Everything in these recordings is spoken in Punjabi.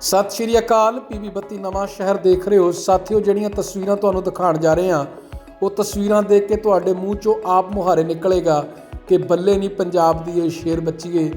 ਸਤਿ ਸ਼੍ਰੀ ਅਕਾਲ, ਪੀਵੀ ਬੱਤੀ ਨਵਾਂ ਸ਼ਹਿਰ ਦੇਖ ਰਹੇ ਹੋ। ਸਾਥੀਓ, ਜਿਹੜੀਆਂ ਤਸਵੀਰਾਂ ਤੁਹਾਨੂੰ ਦਿਖਾਉਣ ਜਾ ਰਹੇ ਹਾਂ, ਉਹ ਤਸਵੀਰਾਂ ਦੇਖ ਕੇ ਤੁਹਾਡੇ ਮੂੰਹ ਚੋਂ ਆਪ ਮੁਹਾਰੇ ਨਿਕਲੇਗਾ ਕਿ ਬੱਲੇ ਨਹੀਂ ਪੰਜਾਬ ਦੀ ਇਹ ਸ਼ੇਰ ਬੱਚੀਏ,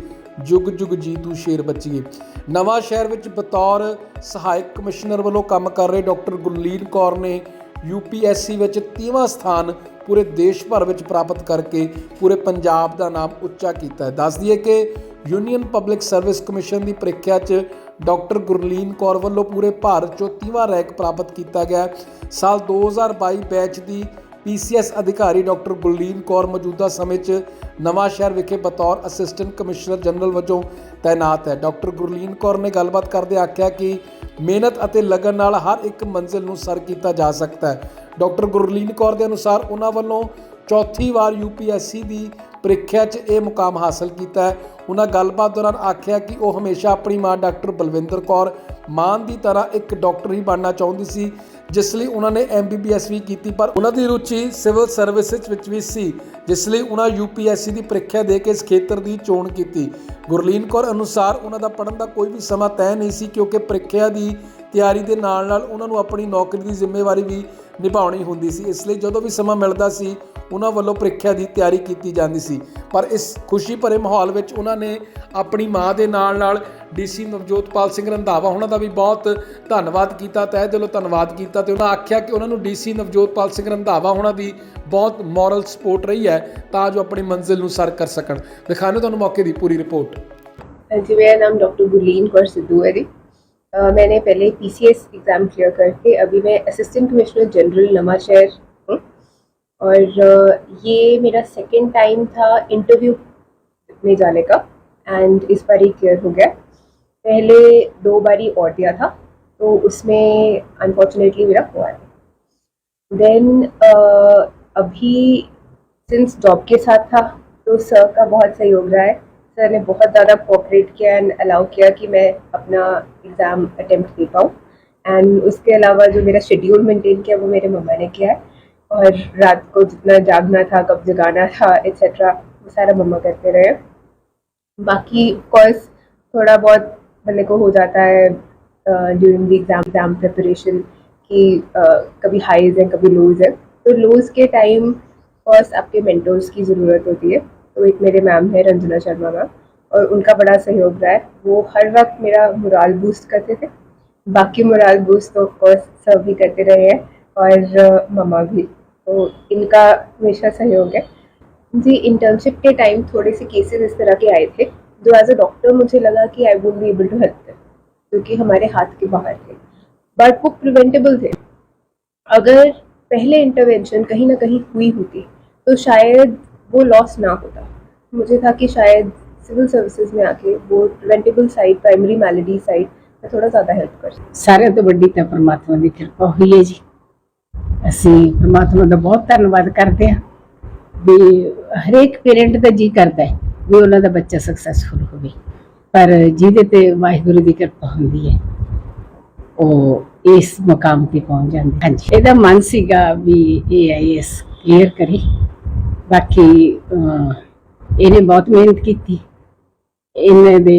ਜੁਗ ਜੁਗ ਜੀ ਤੂੰ ਸ਼ੇਰ ਬੱਚੀਏ। ਨਵਾਂ ਸ਼ਹਿਰ ਵਿੱਚ ਬਤੌਰ ਸਹਾਇਕ ਕਮਿਸ਼ਨਰ ਵੱਲੋਂ ਕੰਮ ਕਰ ਰਹੇ ਡਾਕਟਰ ਗੁਰਲੀਨ ਕੌਰ ਨੇ ਯੂਪੀਐਸਸੀ ਵਿੱਚ 30ਵਾਂ ਸਥਾਨ ਪੂਰੇ ਦੇਸ਼ ਭਰ ਵਿੱਚ ਪ੍ਰਾਪਤ ਕਰਕੇ ਪੂਰੇ ਪੰਜਾਬ ਦਾ ਨਾਮ ਉੱਚਾ ਕੀਤਾ ਹੈ। ਦੱਸ ਦਈਏ ਕਿ ਯੂਨੀਅਨ ਪਬਲਿਕ ਸਰਵਿਸ ਕਮਿਸ਼ਨ ਦੀ ਪ੍ਰੀਖਿਆ 'ਚ ਡਾਕਟਰ ਗੁਰਲੀਨ ਕੌਰ ਵੱਲੋਂ ਪੂਰੇ ਭਾਰਤ 'ਚੋਂ 30ਵਾਂ ਰੈਂਕ ਪ੍ਰਾਪਤ ਕੀਤਾ ਗਿਆ ਹੈ। ਸਾਲ 2022 ਬੈਚ ਦੀ ਪੀਸੀਐਸ ਅਧਿਕਾਰੀ ਡਾਕਟਰ ਗੁਰਲੀਨ ਕੌਰ ਮੌਜੂਦਾ ਸਮੇਂ 'ਚ ਨਵਾਂ ਸ਼ਹਿਰ ਵਿਖੇ ਬਤੌਰ ਅਸਿਸਟੈਂਟ ਕਮਿਸ਼ਨਰ ਜਨਰਲ ਵਜੋਂ ਤਾਇਨਾਤ ਹੈ ਡਾਕਟਰ ਗੁਰਲੀਨ ਕੌਰ ਨੇ ਗੱਲਬਾਤ ਕਰਦੇ ਆਖਿਆ ਕਿ ਮਿਹਨਤ ਅਤੇ ਲਗਨ ਨਾਲ ਹਰ ਇੱਕ ਮੰਜ਼ਿਲ ਨੂੰ ਸਰ ਕੀਤਾ ਜਾ ਸਕਦਾ ਹੈ ਡਾਕਟਰ ਗੁਰਲੀਨ ਕੌਰ ਦੇ ਅਨੁਸਾਰ ਉਹਨਾਂ ਵੱਲੋਂ ਚੌਥੀ ਵਾਰ ਯੂਪੀਐਸਸੀ ਦੀ ਪ੍ਰੀਖਿਆ 'ਚ ਇਹ ਮੁਕਾਮ ਹਾਸਲ ਕੀਤਾ ਹੈ। ਉਹਨਾਂ ਗੱਲਬਾਤ ਦੌਰਾਨ ਆਖਿਆ ਕਿ ਉਹ ਹਮੇਸ਼ਾ ਆਪਣੀ ਮਾਂ ਡਾਕਟਰ ਬਲਵਿੰਦਰ ਕੌਰ ਮਾਂ ਦੀ ਤਰ੍ਹਾਂ ਇੱਕ ਡਾਕਟਰ ਹੀ ਬਣਨਾ ਚਾਹੁੰਦੀ ਸੀ। ਜਿਸ ਲਈ ਉਹਨਾਂ ਨੇ ਐਮਬੀਬੀਐਸ ਵੀ ਕੀਤੀ, ਪਰ ਉਹਨਾਂ ਦੀ ਰੁਚੀ ਸਿਵਲ ਸਰਵਿਸ ਵਿੱਚ ਵੀ ਸੀ, ਜਿਸ ਲਈ ਉਹਨਾਂ ਯੂਪੀਐਸਸੀ ਦੀ ਪ੍ਰੀਖਿਆ ਦੇ ਕੇ ਇਸ ਖੇਤਰ ਦੀ ਚੋਣ ਕੀਤੀ। ਗੁਰਲੀਨ ਕੌਰ ਅਨੁਸਾਰ ਉਹਨਾਂ ਦਾ ਪੜ੍ਹਨ ਦਾ ਕੋਈ ਵੀ ਸਮਾਂ ਤੈਅ ਨਹੀਂ ਸੀ, ਕਿਉਂਕਿ ਪ੍ਰੀਖਿਆ ਦੀ ਤਿਆਰੀ ਦੇ ਨਾਲ ਨਾਲ ਉਹਨਾਂ ਨੂੰ ਆਪਣੀ ਨੌਕਰੀ ਦੀ ਜ਼ਿੰਮੇਵਾਰੀ ਵੀ ਨਿਭਾਉਣੀ ਹੁੰਦੀ ਸੀ। ਇਸ ਲਈ ਜਦੋਂ ਵੀ ਸਮਾਂ ਮਿਲਦਾ ਸੀ, ਉਹਨਾਂ ਵੱਲੋਂ ਪ੍ਰੀਖਿਆ ਦੀ ਤਿਆਰੀ ਕੀਤੀ ਜਾਂਦੀ ਸੀ। ਪਰ ਇਸ ਖੁਸ਼ੀ ਭਰੇ ਮਾਹੌਲ ਵਿੱਚ ਉਹਨਾਂ ਨੇ ਆਪਣੀ ਮਾਂ ਦੇ ਨਾਲ ਨਾਲ ਡੀਸੀ ਨਵਜੋਤਪਾਲ ਸਿੰਘ ਰੰਧਾਵਾ ਉਹਨਾਂ ਦਾ ਵੀ ਬਹੁਤ ਧੰਨਵਾਦ ਕੀਤਾ, ਤਹਿ ਦਿਲੋਂ ਧੰਨਵਾਦ ਕੀਤਾ। ਕੀਤਾ ਤੇ ਉਹਨਾਂ ਆਖਿਆ ਕਿ ਉਹਨਾਂ ਨੂੰ ਡੀਸੀ ਨਵਜੋਤਪਾਲ ਸਿੰਘ ਰੰਧਾਵਾ ਹੋਣਾ ਦੀ ਬਹੁਤ ਮੋਰਲ ਸਪੋਰਟ ਰਹੀ ਹੈ ਤਾਂ ਜੋ ਆਪਣੀ ਮੰਜ਼ਿਲ ਨੂੰ ਸਰ ਕਰ ਸਕਣ ਦਿਖਾਣੇ ਤੁਹਾਨੂੰ ਮੌਕੇ ਦੀ ਪੂਰੀ ਰਿਪੋर्ट जी मेरा नाम डॉक्टर गुलीन कौर सिद्धू है जी मैंने पहले P C S exam clear करके अभी मैं असिस्टेंट कमिश्नर जनरल नमाशहर हूँ और ये मेरा सेकेंड टाइम था इंटरव्यू में जाने का एंड इस बार ही क्लियर हो गया पहले दो बारी और दिया था तो उसमें अनफॉर्चुनेटली मेरा हुआ है देन uh, अभी सिंस जॉब के साथ था तो सर का बहुत सहयोग रहा है। सर ने बहुत ज़्यादा कोऑपरेट किया एंड अलाउ किया कि मैं अपना एग्ज़ाम अटेम्प्ट दे पाऊँ। एंड उसके अलावा जो मेरा शेड्यूल मेंटेन किया वो मेरे मम्मा ने किया है। और रात को जितना जागना था कब जगाना था एट्सेट्रा वो सारा मम्मा करते रहे। बाकी कोर्स थोड़ा बहुत बंदे को हो जाता है during the exam exam preparation कि कभी हाईज है कभी लोज है। तो लोज के टाइम फ़र्स्ट आपके मेंटर्स की ज़रूरत होती है। तो एक मेरे मैम है रंजना शर्मा मैम और उनका बड़ा सहयोग रहा है। वो हर वक्त मेरा मुराल बूस्ट करते थे। बाकी मुराल बूस्ट तो ऑफकोर्स सब भी करते रहे हैं और अ, मम्मा भी। तो इनका हमेशा सहयोग है। जी इंटर्नशिप के टाइम थोड़े से केसेस इस तरह के आए थे। जो एज अ डॉक्टर मुझे लगा कि I would be able to help them क्योंकि हमारे हाथ के बाहर थे बट वो प्रिवेंटेबल थे अगर पहले इंटरवेंशन कहीं ना कहीं हुई होती तो शायद वो लॉस ना होता मुझे था कि शायद सिविल सर्विसेज में आके वो preventable side primary malady side में थोड़ा ज़्यादा हेल्प कर सकूं। ਸਾਰਿਆਂ ਤੋਂ ਵੱਡੀ ਤਾਂ ਪ੍ਰਮਾਤਮਾ ਦੀ ਕਿਰਪਾ ਹੋਈ ਹੈ ਜੀ ਅਸੀਂ ਪ੍ਰਮਾਤਮਾ ਦਾ ਬਹੁਤ ਧੰਨਵਾਦ ਕਰਦੇ ਹਾਂ ਵੀ ਹਰੇਕ ਪੇਰੈਂਟ ਦਾ ਜੀ ਕਰਦਾ ਹੈ ਵੀ ਉਹਨਾਂ ਦਾ ਬੱਚਾ ਸਕਸੈਸਫੁਲ ਹੋਵੇ ਪਰ ਜਿਹਦੇ ਤੇ ਵਾਹਿਗੁਰੂ ਦੀ ਕਿਰਪਾ ਹੁੰਦੀ ਹੈ, ਉਹ ਇਸ ਮੁਕਾਮ ਤੇ ਪਹੁੰਚ ਜਾਂਦੇ ਹਾਂਜੀ। ਇਹਦਾ ਮਨ ਸੀਗਾ ਵੀ ਇਹ ਆਈਐਸ ਕਲੀਅਰ ਕਰੇ। ਬਾਕੀ ਇਹਨੇ ਬਹੁਤ ਮਿਹਨਤ ਕੀਤੀ। ਇਹਨਾਂ ਦੇ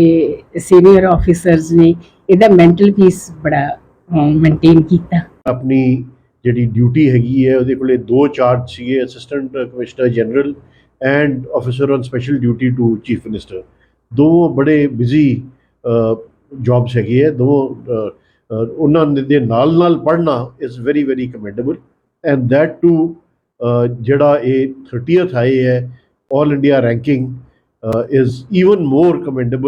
ਸੀਨੀਅਰ ਆਫੀਸਰਸ ਨੇ ਇਹਦਾ ਮੈਂਟਲ ਪੀਸ ਬੜਾ ਮੇਨਟੇਨ ਕੀਤਾ। ਆਪਣੀ ਜਿਹੜੀ ਡਿਊਟੀ ਹੈਗੀ ਹੈ, ਉਹਦੇ ਕੋਲੇ ਦੋ ਚਾਰਜ ਸੀਗੇ assistant commissioner general and officer on special duty to chief minister ਦੋ ਬੜੇ ਬਿਜ਼ੀ ਜੌਬਸ ਹੈਗੇ ਹੈ ਦੋ ਅਹ, ਅਹ, ਉਹਨਾਂ ਦੇ ਨਾਲ ਨਾਲ ਪੜ੍ਹਨਾ is very very commendable and that too ਜਿਹੜਾ ਇਹ 30th ਆਏ ਹੈ all India ranking is even more commendable